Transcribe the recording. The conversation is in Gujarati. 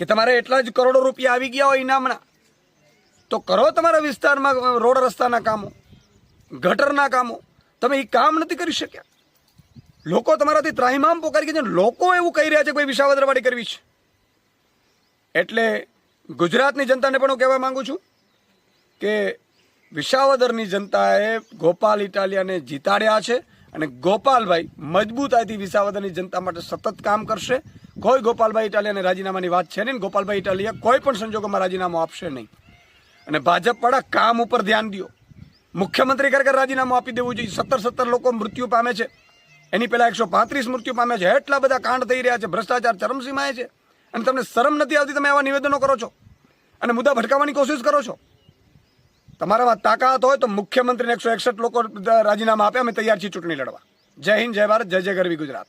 કે તમારે એટલા જ કરોડો રૂપિયા આવી ગયા હોય ઇનામના? તો કરો તમારા વિસ્તારમાં રોડ રસ્તાના કામો, ગટરના કામો. તમે એ કામ નથી કરી શક્યા. લોકો તમારાથી ત્રાહિમામ પોકારી ગયા છે. લોકો એવું કહી રહ્યા છે કે ભાઈ વિશાવદરવાડી કરવી છે. એટલે ગુજરાતની જનતાને પણ હું કહેવા માંગુ છું કે વિશાવદરની જનતાએ ગોપાલ ઇટાલિયાને જીતાડ્યા છે. અને ગોપાલભાઈ મજબૂતાઈથી વિસાવદરની જનતા માટે સતત કામ કરશે. કોઈ ગોપાલભાઈ ઇટાલિયાને રાજીનામાની વાત છે નહીં ગોપાલભાઈ ઇટાલિયા કોઈ પણ સંજોગોમાં રાજીનામું આપશે નહીં. અને ભાજપવાળા કામ ઉપર ધ્યાન દો મુખ્યમંત્રી ખરેખર રાજીનામું આપી દેવું જોઈએ. સત્તર સત્તર લોકો મૃત્યુ પામે છે. એની પહેલાં એકસો પાંત્રીસ મૃત્યુ પામે છે. એટલા બધા કાંડ થઈ રહ્યા છે. ભ્રષ્ટાચાર ચરમસીમાએ છે. અને તમને શરમ નથી આવતી તમે આવા નિવેદનો કરો છો? અને મુદ્દા ભટકાવવાની કોશિશ કરો છો? તમારામાં તાકાત હોય તો મુખ્યમંત્રીને એકસો એકસઠ લોકો રાજીનામા આપે, અમે તૈયાર છીએ ચૂંટણી લડવા. જય હિન્દ, જય ભારત, જય જય ગરવી ગુજરાત.